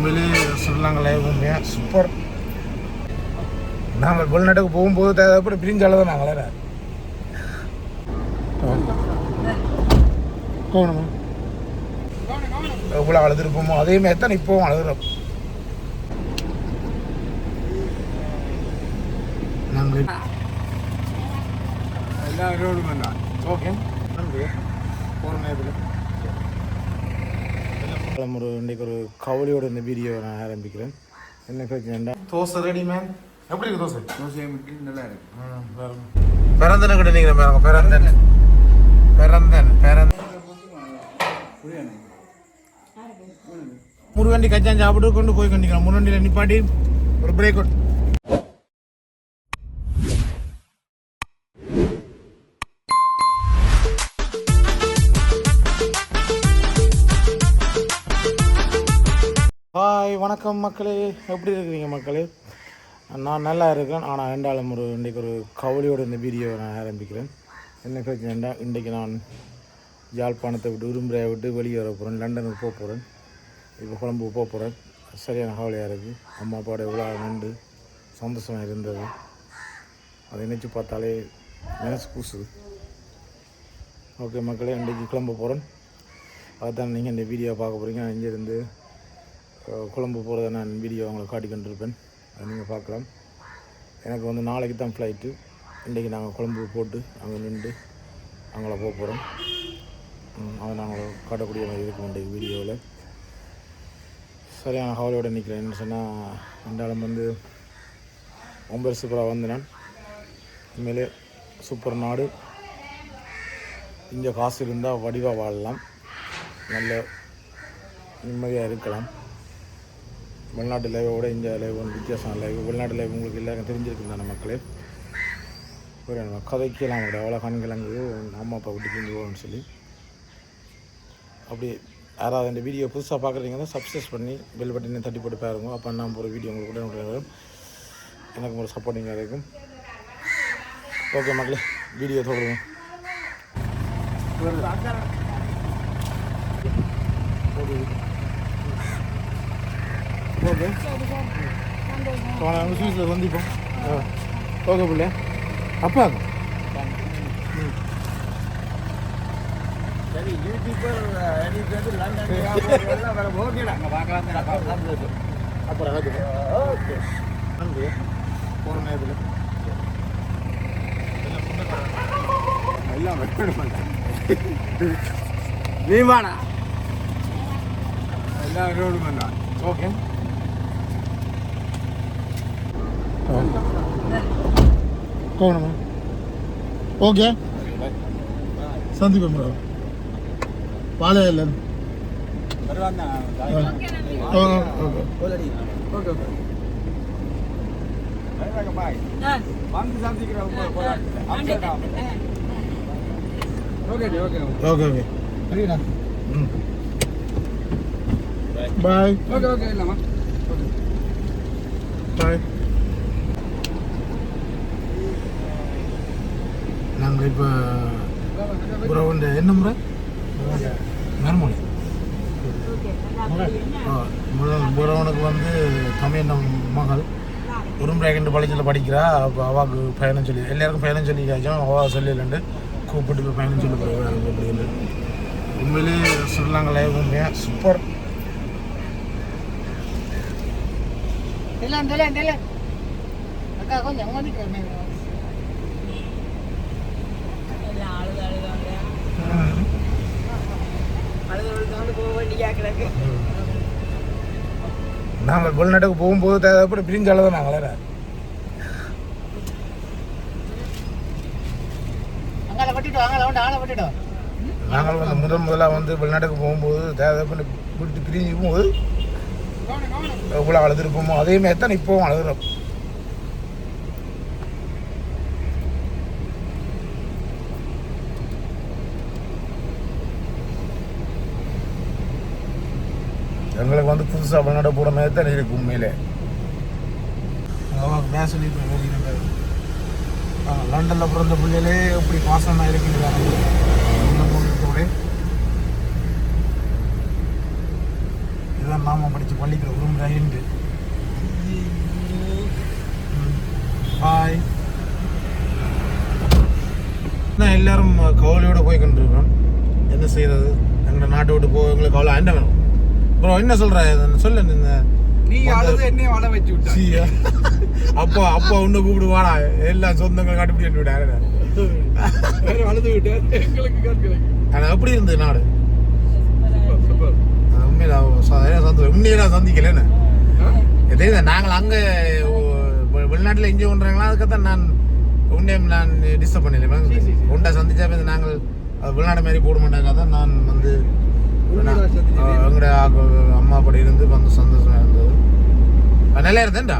உண்மையிலேயே சொல்லாங்களே உண்மையாக சூப்பர். நாங்கள் வெளிநாட்டுக்கு போகும்போது தேவைப்பட பிரிஞ்சு அளவு நாங்களே போகணுமா? எவ்வளோ அழுதுருப்போமோ அதே மாதிரி தான் இப்போவும் அழுகிறோம் நாங்கள் எல்லா ரோடு வேண்டாம் ஓகே. நன்றி. போகணும் காலம் ஒரு இன்றைக்கு ஒரு கவலையோட இந்த வீடியோ நான் ஆரம்பிக்கிறேன். என்ன பிரச்சனைண்டா தோசை ரெடி மேம் எப்படி இருக்கு தோசை? தோசை நல்லா இருக்கு. பிறந்தன கூட நீங்கள் மேடம் பிறந்தன். பிறந்தன் பிறந்த முருகண்டி கச்சான் சாப்பிட்டு கொண்டு போய் கண்டிக்கலாம் முருகண்டியில் நிப்பாட்டி ஒரு பிரேக் அவுட் வணக்கம் மக்களே. எப்படி இருக்கிறீங்க மக்களே? நான் நல்லா இருக்கேன். ஆனால் ரெண்டாலும் ஒரு இன்றைக்கு ஒரு கவலையோட இந்த வீடியோவை நான் ஆரம்பிக்கிறேன். என்ன பிரச்சனைண்டா இன்றைக்கு நான் யாழ்ப்பாணத்தை விட்டு உரும்புறையை விட்டு வெளியே வர போகிறேன் லண்டனுக்கு போக போகிறேன் இப்போ கொழம்புக்கு போக போகிறேன் சரியான கவலையாக இருக்குது அம்மா அப்பாவோட எவ்வளோ நின்று சந்தோஷமாக இருந்தது. அதை நினச்சி பார்த்தாலே மனசு கூசுது. ஓகே மக்களே இன்றைக்கி கிளம்ப போகிறேன் அதுதான் நீங்கள் இந்த வீடியோ பார்க்க போகிறீங்க இங்கேருந்து குழம்பு போகிறத நான் வீடியோ அவங்களை காட்டிக்கொண்டிருப்பேன். அதை நீங்கள் பார்க்கலாம். எனக்கு வந்து நாளைக்கு தான் ஃப்ளைட்டு இன்றைக்கி நாங்கள் குழம்பு போட்டு அங்கே நின்று அவங்கள போக போகிறோம் அதை நாங்கள் காட்டக்கூடிய மாதிரி இருக்கும் இன்றைக்கு வீடியோவில் சரியான கவலையோடு நிற்கிறேன் என்ன சொன்னால் ரெண்டாலும் வந்து ஒம்பது சூப்பராக வந்து நான் உண்மையிலே சூப்பர் நாடு. இங்கே காசு இருந்தால் வடிவாக வாழலாம். நல்ல நிம்மதியாக இருக்கலாம். வெளிநாட்டு லைவோட இந்த லைவ் ஒன்று வித்தியாசம் லைவ் வெளிநாட்டு லைவ் உங்களுக்கு எல்லாருக்கும் தெரிஞ்சிருக்கும் தானே மக்களே. ஒரு நம்ம கதைக்கலாம் கூட அவ்வளோ கண்கிழங்கு அம்மா அப்பா விட்டு பிரிஞ்சு போகணும்னு சொல்லி. அப்படி யாராவது இந்த வீடியோ புதுசாக பார்க்குறீங்கன்னா சப்ஸ்கிரைப் பண்ணி பெல் பட்டினை தட்டி போட்டு பாருங்க. அப்போ நான் போகிற வீடியோ உங்களுக்கு உடனே உடனே வரும். எனக்கு ஒரு சப்போர்ட்டிங்காக இருக்கும். ஓகே மக்களே வீடியோ தொடருவோம். ஓகே. நாங்கள் ஸ்வீட்டில் சந்திப்போம். ஓகே பிள்ளை. அப்பா. சரி யூடியூபர் எல்லாம் அப்புறம் ஓகே போகிற நேரத்தில். எல்லாம் வெட்டணும் நீ வாடா. எல்லா ரோடும் வேண்டாம் ஓகே. கவனமா ஓகே. சந்திப்போம் ப்ரோ. பாலே இல்லை வருவாங்க okay okay. Bye okay. Okay okay. Okay சரிடா ம் பாய் ஓகே ஓகே இல்லைம்மா பாய் நாங்கள் இப்போ உறவுண்ட என்ன முறை மறுமொழி புறவனுக்கு உறவனுக்கு வந்து தமிழ் மகள். உரும்புராய்கண்டு பள்ளியில் படிக்கிறா. அப்போ அவாவுக்கு பயணம் சொல்லி எல்லாருக்கும் பயணம் சொல்லிக்காச்சும் அவா சொல்லலண்டு கூப்பிட்டு போய் பயணம் சொல்லி போகிறாங்க அப்படின்னு ஸ்ரீலங்கா லைவ் உண்மையாக சூப்பர் Dalam, நாங்கள் வெளிநாட்டுக்கு போகும்போது தேவைப்பட பிரிஞ்சால தான் நாங்கள் ஆளை பட்டுட்டு நாங்கள் வந்து முதல் முதலாக வந்து வெளிநாட்டுக்கு போகும்போது தேவைப்பட விட்டு பிரிஞ்சு போகும்போது எவ்வளோ அழுதுருப்போமோ அதே மாதிரி தான் இப்போவும் அழுகுறோம். எங்களுக்கு வந்து புதுசாக விளையாட போகிற மாதிரி தான் இருக்கு உண்மையிலே. பேச லண்டனில் பிறந்த பிள்ளைகளே இப்படி பாசமாக இருக்கிறாங்க இதெல்லாம் நாம படித்து பள்ளிக்கிற விரும்புகிறாயின்று பாய் நான் எல்லாரும் கவலையோடு போய் கொண்டிருக்கிறோம் என்ன செய்யறது எங்களை நாட்டை விட்டு போக எங்களுக்கு கவலை ஆண்ட வேணும் ப்ரோ என்ன சொல்ற? சொல்லு இந்த நீ அழுது என்னைய வாழ வச்சு விட்ட. அப்பா அப்பா உன்னை கூப்பிடு வாடா. எல்லாம் சொந்தங்கள் கண்டுபிடி விட்டாரு வேற அழுது விட்ட எங்களுக்கு கேட்கிறேன் ஆனா எப்படி இருந்தது நாடு? சூப்பர் சூப்பர் அது உண்மையில சந்தோஷம். உண்மையில சந்திக்கலன்னு இதே நாங்கள் அங்கே வெளிநாட்டில் என்ஜாய் பண்ணுறாங்களா அதுக்கத்தான் நான் உண்மையும் நான் டிஸ்டர்ப் பண்ணல. உண்டை சந்திச்சா நாங்கள் அது வெளிநாடு மாதிரி போட மாட்டாங்க. தான் நான் வந்து உண்மையில சந்திச்சது. எங்களோட அம்மா அப்படி இருந்து வந்து சந்தோஷமா இருந்தது. நல்லா இருந்தேன்டா.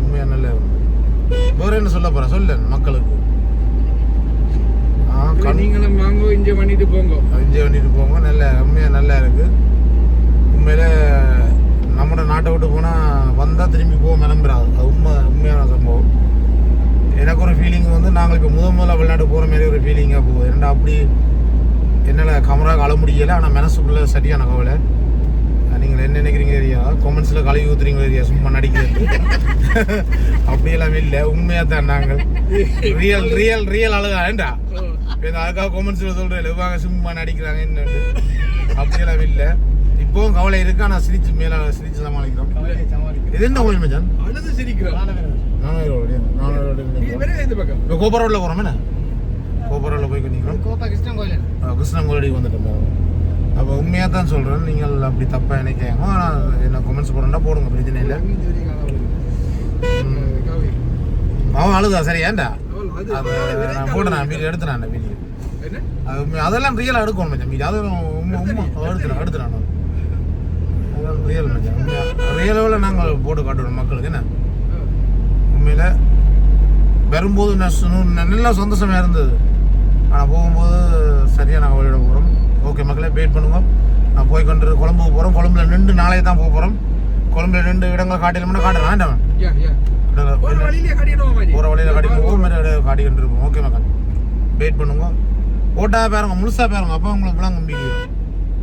உண்மையாக நல்லா இருந்தது. வேற என்ன சொல்ல போகிறேன் சொல்லு மக்களுக்கு. நீங்களும் வாங்க இங்க பண்ணிட்டு போங்க. என்ஜாய் பண்ணிட்டு போங்க. நல்ல உண்மையாக நல்லா இருக்கு. உண்மையில நம்மளோட நாட்டை விட்டு போனால் வந்தால் திரும்பி போக விளம்புறாது. அது உண்மை உண்மையான சம்பவம். எனக்கு ஒரு ஃபீலிங் வந்து நாங்கள் இப்போ முதல் முதல்ல வெளிநாட்டு போகிற மாதிரி ஒரு ஃபீலிங்காக போகுது. ஏன்னா அப்படி என்னால் கமரா கள முடியலை ஆனால் மனசுக்குள்ளே சரியான கவலை. நீங்கள் என்ன நினைக்கிறீங்க ஏரியா கொமெண்ட்ஸில் கழுவி ஊத்துறீங்க ஏரியா சும்மா நடிக்கிறது. அப்படியெல்லாம் இல்லை. உண்மையாக தான் நாங்கள். ரியல் ரியல் ரியல் அழகா. ஏண்டா? அதுக்காக கொமெண்ட்ஸில் சொல்கிறேன் எவ்வாங்க சும்மா நடிக்கிறாங்க என்னன்னு. அப்படியெல்லாம் இல்லை. இப்போவும் கவலை இருக்கு ஆனால் சிரிச்சு மேலே சிரிச்சு சமாளிக்கிறோம். இது என்ன கோயில் மச்சான்? அழுது சிரிக்கிறோம். நானூறு நானூறு இப்போ கோபுர ரோட்டில் போகிறோம் என்ன? கோபுர ரோட்டில் போய் கோப்பா கிருஷ்ணன் கோயில் வந்துட்டோம் அப்போ உண்மையாக தான் சொல்கிறேன் நீங்கள் அப்படி தப்பாக நினைக்காங்க ஆனால் என்ன கொமெண்ட்ஸ் போடுறா போடுங்க பிரச்சனை இல்லை. அவன் அழுதா? சரி ஏன்டா? நான் போட்டேன் நான் வீடியோ அந்த அது உண்மை- அதெல்லாம் ரியலாக எடுக்கணும் மச்சான். மீதி அதெல்லாம் உண்மை உண்மை எடுத்துறேன் அதெல்லாம் ரியல் மச்சான். ரியலாவில் நாங்கள் போட்டு காட்டுவோம் மக்களுக்கு என்ன? உண்மையில் வரும்போது நல்லா சந்தோஷமாக இருந்தது. ஆனால் போகும்போது சரியாக நாங்கள் வெளியிட போகிறோம் ஓகே மக்களே வெயிட் பண்ணுங்க. நான் போய் கொண்டு கொழம்புக்கு போகிறோம் கொழம்புல நின்று நாளைக்கு தான் போக போகிறோம் கொழம்புல ரெண்டு இடங்கள் காட்டிடலாம்னா காட்டுறேன்? வேண்டாம். ஒரு வழியிலே காட்டி போவோம். மாதிரி காட்டிக்கிட்டு இருப்போம். ஓகே மக்கள். வெயிட் பண்ணுங்க. ஓட்டா பாருங்க. முழுசாக பாருங்க. அப்போ உங்களுக்கு விளங்கும் வீடியோ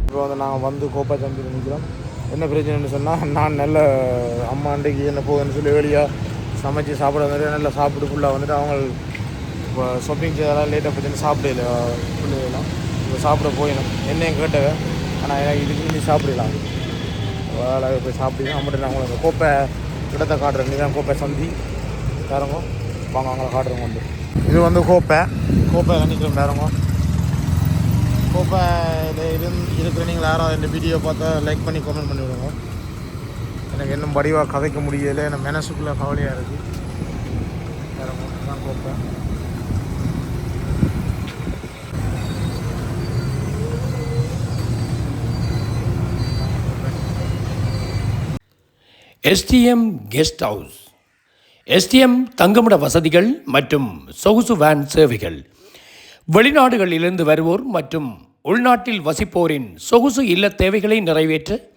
இப்போ வந்து நாங்கள் வந்து கோப்பா சந்தியில் நிற்கிறோம் என்ன பிரச்சனைன்னு சொன்னால் நான் நல்ல அம்மா அன்றைக்கு என்ன போகுதுன்னு சொல்லி வெளியாக சமைச்சு சாப்பிட வந்துட்டு நல்லா சாப்பிட்டு ஃபுல்லாக வந்துட்டு அவங்க இப்போ ஷாப்பிங் செய்யலாம் லேட்டாக போச்சு சாப்பிடல பிள்ளைகளாம் இப்போ சாப்பிட போயிடும். என்னையும் கேட்டவ ஆனால் எனக்கு இதுக்கு நீ சாப்பிடலாம். வேலை போய் சாப்பிடுங்க. அம்மட்டு நான் உங்களுக்கு கோப்பை இடத்த காட்டுறேன் நீதான் கோப்பை சந்தி. பாருங்க. வாங்க அவங்கள காட்டுறவங்க வந்து. இது வந்து கோப்பை. கோப்பை நினைக்கிறோம் பாருங்க. கோப்பை இது இருந் இருக்கிற நீங்கள் யாரும் இந்த வீடியோ பார்த்தா லைக் பண்ணி கமெண்ட் பண்ணி விடுங்க எனக்கு இன்னும் வடிவாக கதைக்க முடியலை எனக்கு மனசுக்குள்ளே கவலையாக இருக்குது வேறு மட்டும் தான் கோப்பை எஸ்டிஎம் கெஸ்ட் ஹவுஸ் எஸ்டிஎம் தங்குமிட வசதிகள் மற்றும் சொகுசு வேன் சேவைகள். வெளிநாடுகளிலிருந்து வருவோர் மற்றும் உள்நாட்டில் வசிப்போரின் சொகுசு இல்ல தேவைகளை நிறைவேற்ற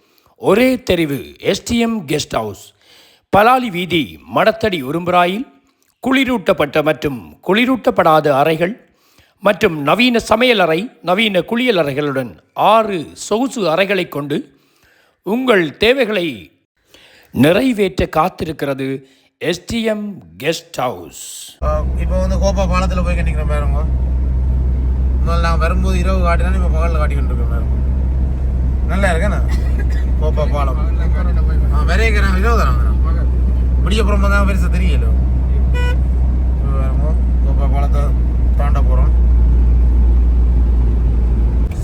ஒரே தெரிவு எஸ்டிஎம் கெஸ்ட் ஹவுஸ். பலாலி வீதி மடத்தடி உரும்புராயில் குளிரூட்டப்பட்ட மற்றும் குளிரூட்டப்படாத அறைகள் மற்றும் நவீன சமையலறை நவீன குளியல் அறைகளுடன் ஆறு சொகுசு அறைகளை கொண்டு உங்கள் தேவைகளை நிறைவேற்ற காத்திருக்கிறது எஸ்டிஎம் கெஸ்ட் ஹவுஸ். இப்போ வந்து கோப்பா பாலத்தில் போய் கட்டிக்கிறோம் பாருங்க. நாங்கள் வரும்போது இரவு காட்டினா இப்போ பகலில் காட்டிக்கிட்டு இருக்கோம் நல்லா இருக்கேண்ணா கோப்பா பாலம். விரைக்கிறேன் இரவு தானே விடிய புறமா தான் பெருசாக தெரியல? கோப்பா பாலத்தை தாண்ட போகிறோம்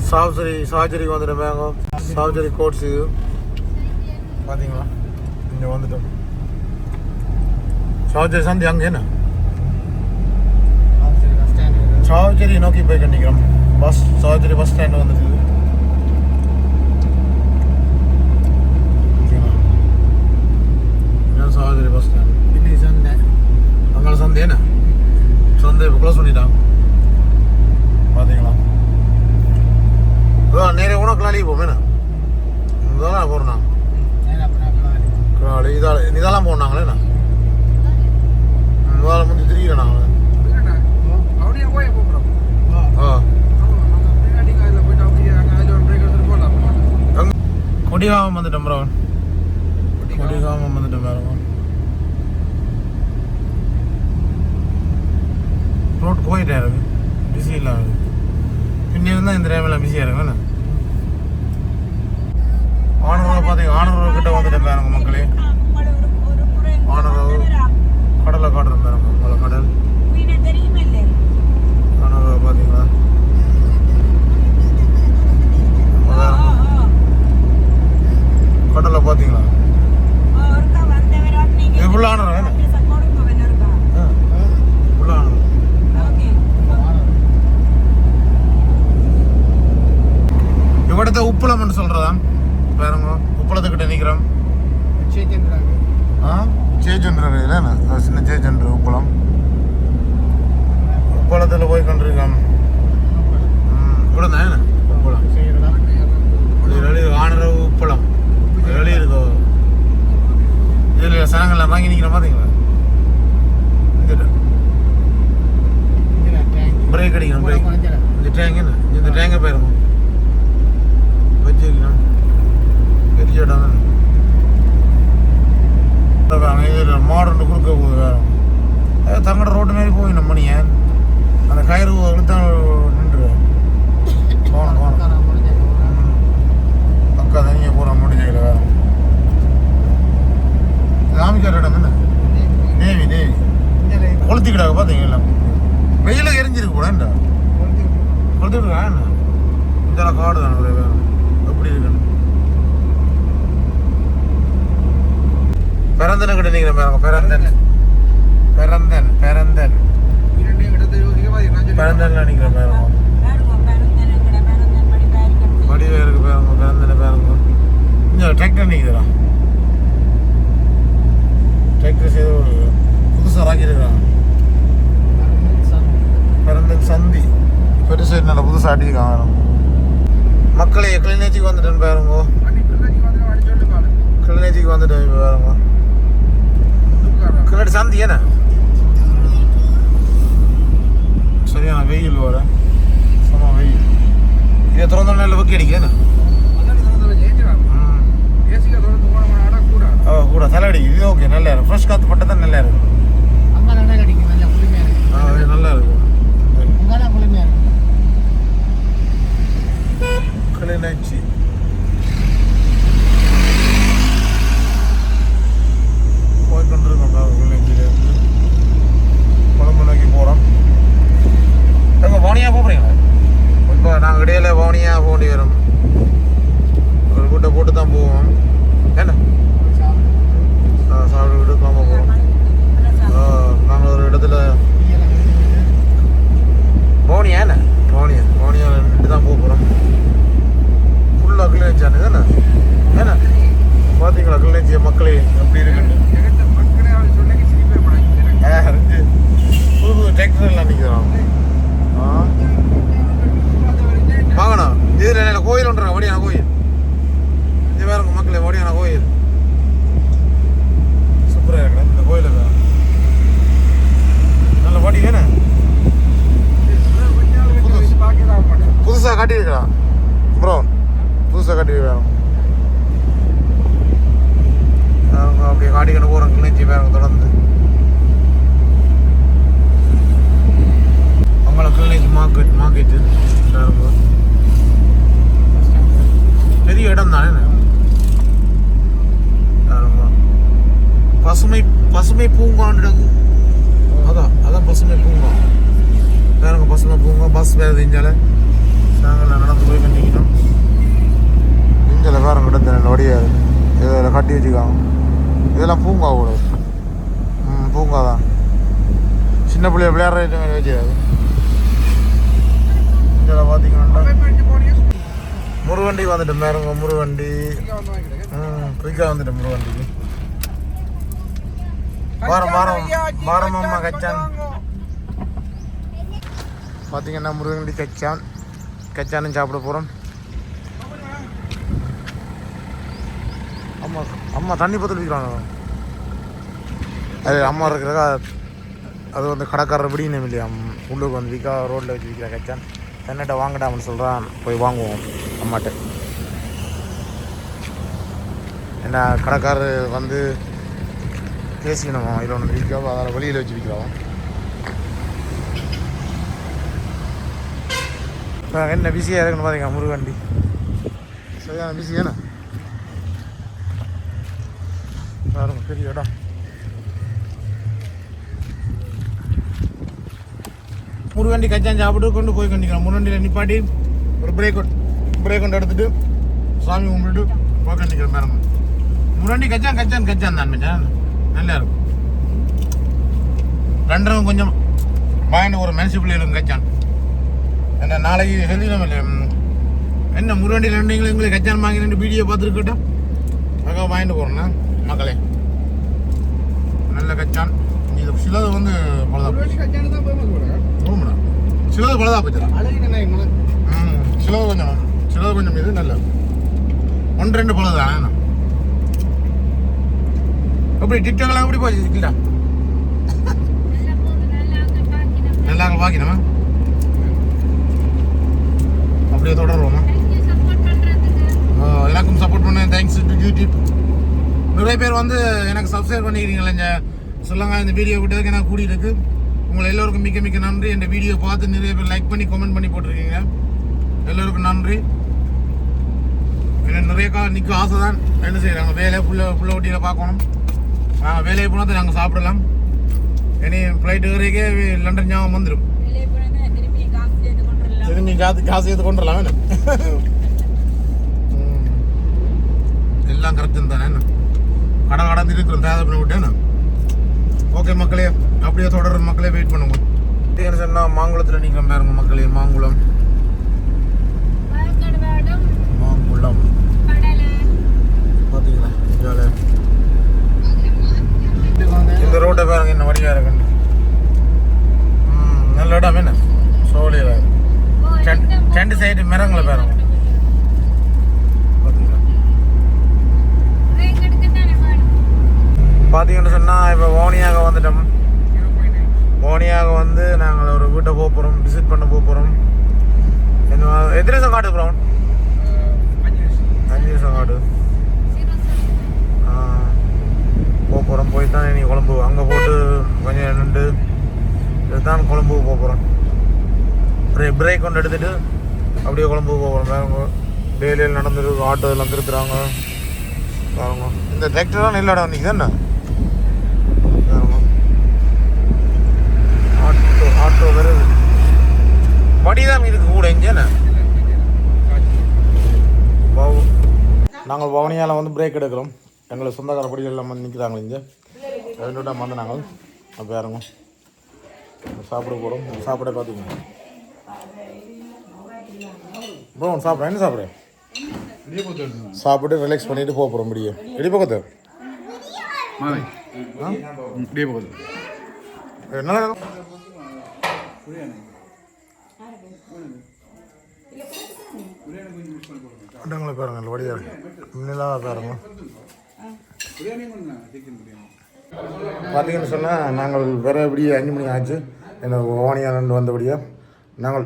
சாவுசரி சார்ஜரிக்கு வந்துட்டோம் பாருங்க. சாவுசரி கோட்ஸ். இது பார்த்தீங்களா இங்கே வந்துட்டோம். சாவுச்சேரி சந்தி அங்கே என்ன? சாவச்சேரி நோக்கி போய் கண்டிக்கிறோம் பஸ் சாவச்சேரி பஸ் ஸ்டாண்ட் வந்துட்டு. வந்துட்டோம் ப்ரோ கொடிகாமம் வந்துட்டோம் பாருங்க ரோட் போயிட்டே இருக்கு பிஸி இருக்கு பின்னே இருந்தால் இந்த டைமில் பிஸியாக இருக்கும் ஆனரவு பார்த்தீங்க ஆனரவு கிட்ட வந்துட்டேன் பாருங்க மக்களே ஆனரோ கடலை காட்டுறேன் பாருங்க உங்களை கடல் எல்லாம் வாங்கி நிற்கிறோம் பார்த்தீங்களா மக்களே கிளிநொச்சிக்கு வந்துட்டேன்னு பாருங்க. கிளிநொச்சிக்கு வந்துட்டேன் பாருங்க. கிளிநொச்சி சந்தி ஏன்னா? சரியான வெயில் வர சும்மா வெயில். இதை திறந்த நல்ல பக்கம் அடிக்கணும் கூட. தலையடி இது ஓகே நல்லா இருக்கும் ஃப்ரெஷ் காற்று பட்டதான் நல்லா இருக்கும் சின்ன பிள்ளைய விளையாடுற ஐட்டம் வச்சுக்காது. இதில் பார்த்தீங்கன்னா முருகண்டி வந்துட்டேன் பாருங்க முருவண்டி ம் குயிக்காக வந்துட்டேன் முருவண்டிக்கு வாரம் வாரம் வாரம் அம்மா கச்சான். பார்த்தீங்கன்னா முருகண்டி கச்சான். கச்சானும் சாப்பிட போகிறோம் அம்மா அம்மா தண்ணி பத்து அடிக்கிறாங்க அது அம்மா இருக்கிறதா அது வந்து கடைக்காரர் விடியணும் இல்லையாம் உள்ளுக்கு வந்து விற்கா ரோட்டில் வச்சு விற்கிற கச்சான். தன்னிட்ட வாங்கடாமன்னு சொல்கிறான் போய் வாங்குவோம். அம்மாட்ட. என்ன கடைக்காரர் வந்து பேசிக்கணுமா. இதில் ஒன்று விற்கிறோம் அதனால் வெளியில் வச்சு விற்கிறோம் என்ன பிஸியாக இருக்குன்னு பார்த்தீங்க முருகண்டி சரியான பிஸி ஏன்னா பெரிய இடம். முருகண்டி கச்சான் சாப்பிட்டு கொண்டு போய் கண்டிக்கலாம் முருகண்டியில் நிப்பாட்டி ஒரு பிரேக் பிரேக் கொண்டு எடுத்துட்டு சாமி கும்பிட்டு போய் கண்டிக்கிறேன் மேடம். முருகண்டி கச்சான் கச்சான் கச்சான் தான் மச்சான் நல்லா இருக்கும். ரெண்டரும் கொஞ்சம் வாங்கின ஒரு மனசு பிள்ளைகளும் கச்சான் என்ன நாளைக்கு சொல்லிடும் இல்லை என்ன முருகண்டி ரெண்டுங்களும் எங்களுக்கு கச்சான் வாங்கி ரெண்டு வீடியோ பார்த்துருக்கட்டும். அங்கே வாங்கிட்டு போகிறோண்ணா மக்களே. நல்ல கச்சான் இது சிலது வந்து பலதா சிலது பலதா போச்சுடா ம் சிலது கொஞ்சம் சிலது கொஞ்சம் இது நல்ல ஒன்று ரெண்டு பழம் தானே எப்படி டிக்டாக்லாம் எப்படி போச்சு இல்லைடா நல்லா பார்க்கணுமா அப்படியே தொடருவோமா? எனக்கும் சப்போர்ட் பண்ண தேங்க்ஸ் டு யூடியூப் நிறைய பேர் வந்து எனக்கு சப்ஸ்கிரைப் பண்ணிக்கிறீங்களா சொல்லுங்க இந்த வீடியோ விட்டதுக்கு எனக்கு கூடி இருக்கு. உங்களை எல்லோருக்கும் மிக்க மிக்க நன்றி. இந்த வீடியோ பார்த்து நிறைய பேர் லைக் பண்ணி கமெண்ட் பண்ணி போட்டிருக்கீங்க. எல்லோருக்கும் நன்றி. எனக்கு நிறைய காலம் நிற்க ஆசை தான் என்ன செய்யறாங்க வேலை புள்ள புள்ள ஒட்டியில் பார்க்கணும். நாங்கள் வேலையை போனால் நாங்கள் சாப்பிடலாம். இனி ஃப்ளைட் ஏறிக்கே லண்டன் ஞாபகம் வந்துடும் திரும்பி காசு காசு எடுத்து கொண்டுடலாம் என்ன. எல்லாம் கரெக்டு தானே என்ன? கடை கடந்து இருக்கிறோம் தேவை பண்ணி விட்டேன் ஓகே மக்களே. அப்படியே தொடர் மக்களே வெயிட் பண்ணுங்க. என்ன சொன்னால் மாங்குளத்தில் நிற்கிறோம் பாருங்க மக்களே மாங்குளம். மாங்குளம். பார்த்தீங்களா. இந்த ரோட்டை பாருங்க என்ன வடிவா இருக்குன்னு நல்ல இடம் என்ன? சோழியில் ரெண்டு சைடு மரங்களை பாருங்க. பார்த்தீங்கன்னு சொன்னால் இப்போ ஓனியாக வந்துட்டோம். வந்து நாங்கள் ஒரு வீட்டை போக போகிறோம் விசிட் பண்ண போக போகிறோம் எத்தனை வருஷம் காட்டு போகிறோம் அஞ்சு வருஷம் காட்டு போக போகிறோம் போய் தான் நீ குழம்பு. அங்கே போட்டு கொஞ்சம் நின்று இதுதான் குழம்புக்கு போக போகிறோம் பிரேக் பிரேக் கொண்டு எடுத்துட்டு அப்படியே குழம்புக்கு போக போகிறோம் டெய்லியில் நடந்துருக்கு ஆட்டோ எல்லாம் திருத்துறாங்க. பாருங்க. இந்த டிராக்டர்லாம் நெல் இடம் வந்தீங்க தானே பாருங்க ஆட்டோ வருது வடி தான் இதுக்கு கூட இங்கேண்ணே பவு நாங்கள் பவனியால் வந்து பிரேக் எடுக்கிறோம். எங்களை சொந்தக்கார படிகள் எல்லாம் வந்து நிற்கிறாங்க இங்கே. ரெண்டு டைம் வந்து நாங்கள் அப்போ இறங்கும் சாப்பிட போகிறோம் சாப்பிட பார்த்தீங்க ப்ரோ சாப்பிட்றேன் என்ன சாப்பிட்றேன் சாப்பிட்டு ரிலாக்ஸ் பண்ணிட்டு போக போகிறோம் முடியும் ரெடி பக்கத்து? என்ன அடங்களை பாருங்க வடியா இருக்கு நிலாவை பாருங்க. பார்த்தீங்கன்னு சொன்னால் நாங்கள் வேற எப்படியே அஞ்சு மணி ஆச்சு. என்ன ஓனியானண்டு வந்தபடியா நாங்கள்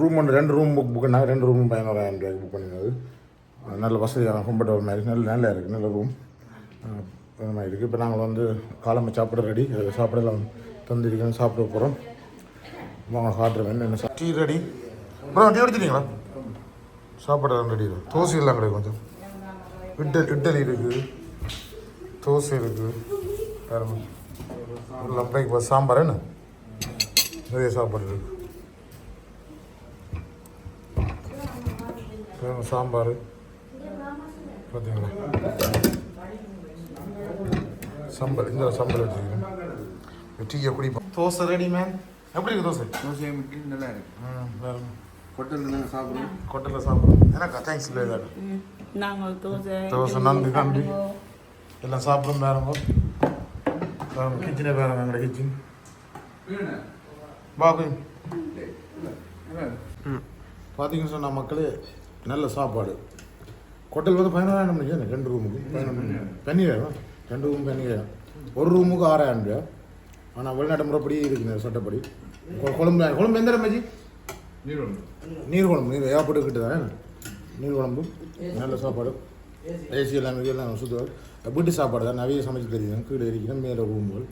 ரூம் ஒன்று ரெண்டு ரூம் புக் புக் பண்ணாங்க ரெண்டு ரூம் பதினோராயிரம் ரூபாய்க்கு புக் பண்ணினது. நல்ல வசதியான கம்ஃபர்டபுள் மாதிரி. நல்ல நல்லா இருக்குது நல்ல ரூம் இருக்குது இப்போ நாங்கள் வந்து காலம்பு சாப்பிட ரெடி சாப்பிடலாம் தந்திருக்கேன் சாப்பிட போகிறோம் வாங்க சாப்பிட்றேன் என்ன டீ ரெடி. அப்புறம் டீ எடுத்துட்டீங்களா சாப்பாடு ரெடி தோசை எல்லாம் கிடைக்கும் கொஞ்சம். இட்டல் இட்டலி இருக்குது. தோசை இருக்குது. வேறு லப்பைக்கு இப்போ சாம்பார் என்ன? நிறைய சாப்பாடு இருக்குது சாம்பார். பார்த்தீங்களா சம்பல் இந்த சம்பல் வச்சுருக்கேன். டீயை குடிப்போம். தோசை ரெடி மேம் எப்படி இருக்கு தோசை? தோசை முட்டி நல்லா இருக்கு. ம் வேறு ஹோட்டலில் நாங்கள் சாப்பிடுவோம். கொட்டையில் சாப்பிடுவோம். எனக்கு தேங்க்ஸ் இல்லை இதாக நாங்கள் தோசை தோசை நன்றி நன்றி எல்லாம் சாப்பிடும் பேரங்க பேரங்க கிச்சனே பேரங்க எங்களோட கிச்சன் பாபு ம். பார்த்தீங்கன்னு சொன்ன மக்களே நல்ல சாப்பாடு. ஹோட்டல் வந்து பதினோராயிரம் மணிக்கு என்ன ரெண்டு ரூமுக்கு பதினொன்று பன்னிராயிரம். ரெண்டு ரூம் பன்னிராயிரம். ஒரு ரூமுக்கு ஆறாயிரம் ரூபா ஆனால் வெளிநாட்டு முறைப்படி இருக்குது சட்டப்படி. குழம்பு குழம்பு எந்த ரமேஜி நீர் குழம்பு நீர் ஏகப்பட்டு கிட்ட தானே? நீர் குழம்பு நல்ல சாப்பாடு. ஏசி எல்லாம் எல்லாம் சுத்தம் வீட்டு சாப்பாடு தான் நிறைய சமைச்சு தெரியும் கீழே இருக்கிறேன் மேலே ரூம்கள்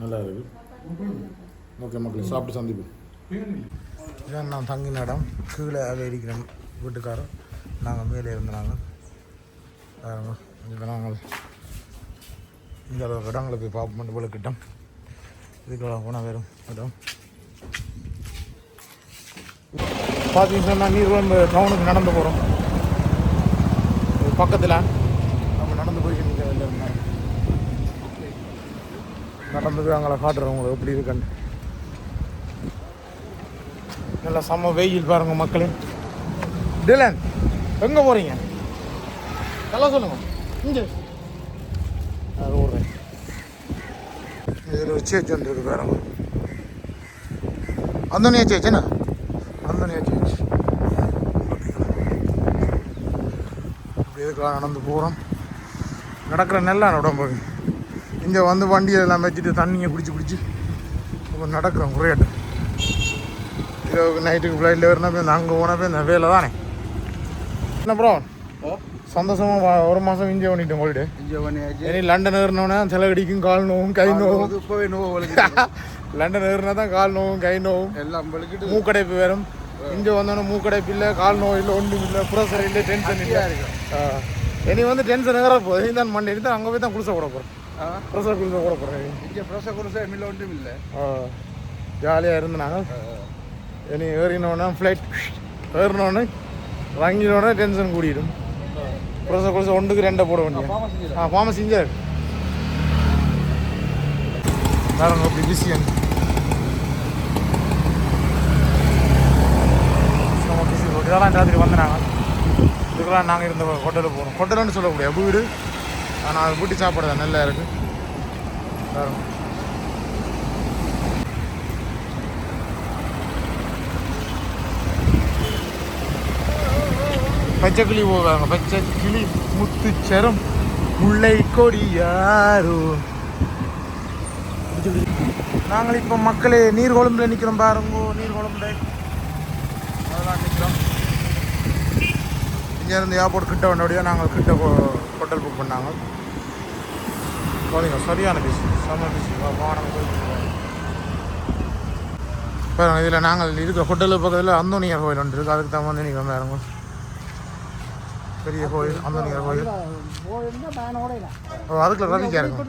நல்லா இருக்கு. ஓகே மக்களே சாப்பிட்டு சந்திப்போம். இதான் நான் தங்கின இடம். கீழே இருக்கிறேன் வீட்டுக்காரர். நாங்கள் மேலே இருந்தாங்க இப்போ நாங்கள் இந்த இடங்களை போய் பார்ப்போம் இவ்வளோ கிட்டம் இதுக்கெல்லாம் போனால் வெறும் இடம் பார்த்தீங்கன்னா நீர்குழம்பு டவுனுக்கு நடந்து போகிறோம் பக்கத்தில் நம்ம நடந்து போயிட்டு நிற்க வேண்டிய நடந்து போய் அங்கே காட்டுறோம் உங்களுக்கு எப்படி இருக்குன்னு. நல்லா செம்ம வெயில் பாருங்க மக்களே. டிலன் எங்கே போகிறீங்க நல்லா சொல்லுங்கள் இங்கே அது ஓடுறேன் இதில் சேச்சு வந்துருக்கு பாருங்க அந்தோனியா சேச்சுண்ணா அந்தோனியா சேச்சு அப்படி இதுக்கெல்லாம் நடந்து போகிறோம் நடக்கிற நெல்லா உடம்பு இங்கே வந்து வண்டியை எல்லாம் வச்சுட்டு தண்ணியை குடிச்சு குடிச்சு இப்போ நடக்கிறோம் குறையாட்டு இரவுக்கு நைட்டுக்கு ஃப்ளைட்டில் வரணும் போய் அங்கே போனால் போய் இந்த வேலை தானே என்ன ப்ரோ சந்தோஷமாக ஒரு மாதம் இங்கே பண்ணிட்டேன் ஹாலிடே இங்கே பண்ணியாச்சு. இனி லண்டன் ஏறினோன்னா தலைகடிக்கும் கால் நோவும் கை நோவும். இப்போவே நோவு. லண்டன் ஏறினா தான் கால் நோவும் கை நோவும். எல்லாம் வலிக்கிட்டு மூக்கடைப்பு வரும் இங்கே வந்தோன்னே மூக்கடைப்பு இல்லை கால் நோய் இல்லை ஒன்றும் இல்லை ப்ரெஷர் இல்லை டென்ஷன் இல்லை. இனி வந்து டென்ஷன் ஏற போகுது. இனி தான் மண்டே தான் அங்கே போய் தான் குளிச கூட போகிறேன் ப்ரெஷர் குளிச கூட போகிறேன் இங்கே ப்ரெஷர் குருசா மில்ல ஒன்றும் இல்லை. ஜாலியாக இருந்தாங்க இனி ஏறினோன்னா ஃப்ளைட் ஏறினோன்னே வாங்கினோடனே டென்ஷன் கூடிடும். ப்ரெஷர் குளிச ஒன்றுக்கு ரெண்டை போட வேண்டிய ஆ ஃபார்மஸ் இங்கே பாருங்க அப்படி பிஸியன் பிஸி இதெல்லாம் ராத்திரி வந்தாங்க இதுக்கெல்லாம் நாங்கள் இருந்த ஹோட்டலுக்கு போகிறோம் ஹோட்டல்னு சொல்லக்கூடிய வீடு. ஆனால் அது வீட்டு சாப்பாடு தான். நல்லா இருக்குது பாருங்க பச்சை கிளி போவாங்க பச்சை கிளி முத்துச்சரம் முல்லை கொடி யாரோ நாங்கள் இப்போ மக்களே நீர்கொழும்புல நிற்கிறோம் பாருங்க நீர் அதெல்லாம் நிற்கிறோம். இங்கேருந்து ஏர்போர்ட் கிட்ட வந்தபடியாக நாங்கள் கிட்ட ஹோட்டல் புக் பண்ணாங்க. போதுங்க சரியான பிசி செம்ம பிசி வானம் பாருங்க இதில் நாங்கள் இருக்கிற ஹோட்டலுக்கு பக்கத்தில் அந்தோனியார் கோயில் ஒன்று இருக்குது அதுக்கு தான் வந்து நீங்கள் பாருங்க. பெரிய கோயில் அந்தோனியார் கோயில். ஓ அதுக்குள்ள ரவிக்கா இருக்கும்.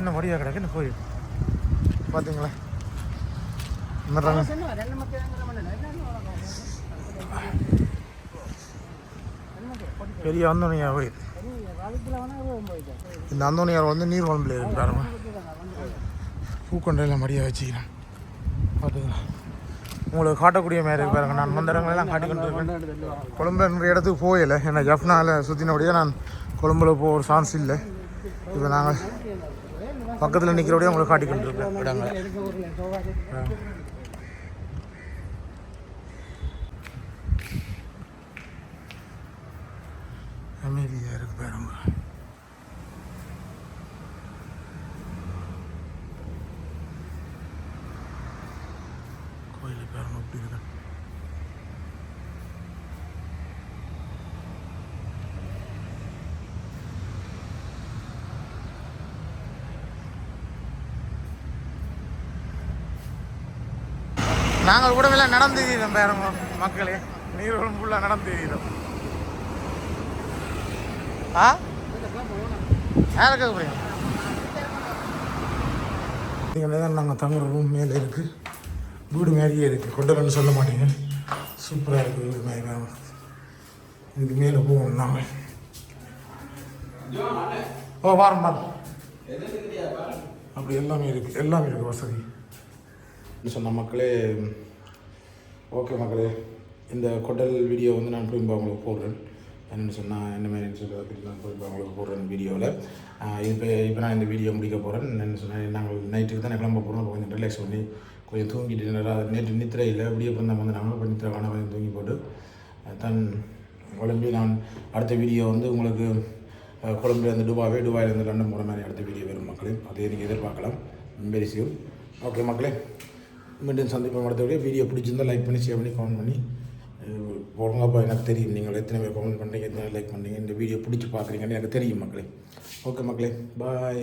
என்ன மடியா கிடக்கு? என்ன கோயில்? பார்த்தீங்களா பெரிய அந்தோனியார் கோயில். இந்த அந்தோனியார் வந்து நீர் குழம்புல இருக்கு பாருங்க. பூக்கொண்டையில் மடியா வச்சுக்கிறேன். பார்த்துக்கலாம் உங்களுக்கு காட்டக்கூடிய மாதிரி பாருங்க. நான் மந்திரங்களெல்லாம் காட்டிக்கொண்டு இருக்கேன். கொழும்புல இடத்துக்கு போகலை. ஏன்னா ஜப்னாவில் சுற்றினபடியே நான் கொழும்புல போக ஒரு சான்ஸ் இல்லை. இப்போ நாங்கள் பக்கத்தில் நிற்கிறபடியே உங்களுக்கு காட்டிக்கொண்டு இருக்கேன் இடங்களை. அமைதியாக இருக்குது பாருங்க. கோயில் பாருங்க அப்படி இருக்கு நாங்கள் கூட எல்லாம் நடந்து இருக்கிறோம் பாருங்க மக்களே. நீர் ஃபுல்லாக நடந்து இருக்கிறோம் ஆ? யாருக்கு புரியும் இங்கே தான் நாங்கள் தங்குற ரூம் மேலே இருக்குது வீடு மாதிரியே இருக்குது கொண்டலன்னு சொல்ல மாட்டீங்க. சூப்பராக இருக்குது வீடு மாதிரி இதுக்கு மேலே போகணும் நாங்கள் ஓ வாரம் வாரம் அப்படி எல்லாமே இருக்குது எல்லாமே இருக்குது வசதி. சொன்ன மக்களே ஓகே மக்களே இந்த கொட்டல் வீடியோ வந்து நான் திரும்ப உங்களுக்கு போடுறேன். என்னென்னு சொன்னால் என்ன மாதிரி சொல்கிறத பற்றி நான் திரும்ப அவங்களுக்கு போடுறேன் வீடியோவில் இப்போ இப்போ நான் இந்த வீடியோ முடிக்க போகிறேன் என்னென்னு சொன்னால் நாங்கள் நைட்டுக்கு தான் கிளம்ப போகிறோம் கொஞ்சம் ரிலாக்ஸ் பண்ணி கொஞ்சம் தூங்கிட்டு நல்லா நேற்று நித்திரையில் அப்படியே அப்புறம் தான் வந்து நாங்களும் இப்போ நித்திரை காண கொஞ்சம் தூங்கி போட்டு தன் குழம்பி நான் அடுத்த வீடியோ வந்து உங்களுக்கு அஹ், கொழும்புலேருந்து துபாவே துபாயிலேருந்து லண்டன் போகிற மாதிரி அடுத்த வீடியோ வரும் மக்களே. அதே நீங்கள் எதிர்பார்க்கலாம். வெரி சியூர் ஓகே மக்களே மீண்டும் சந்திப்போம் அடுத்த வீடியோ. வீடியோ பிடிச்சிருந்தா லைக் பண்ணி ஷேர் பண்ணி கமெண்ட் பண்ணி அஹ், போடுங்கப்பா எனக்கு தெரியும். நீங்கள் எத்தனை பேர் கமெண்ட் பண்ணுறீங்க எத்தனை லைக் பண்ணுறீங்க இந்த வீடியோ பிடிச்சி பார்க்குறீங்கன்னு எனக்கு தெரியும் மக்களே. ஓகே மக்களே பாய்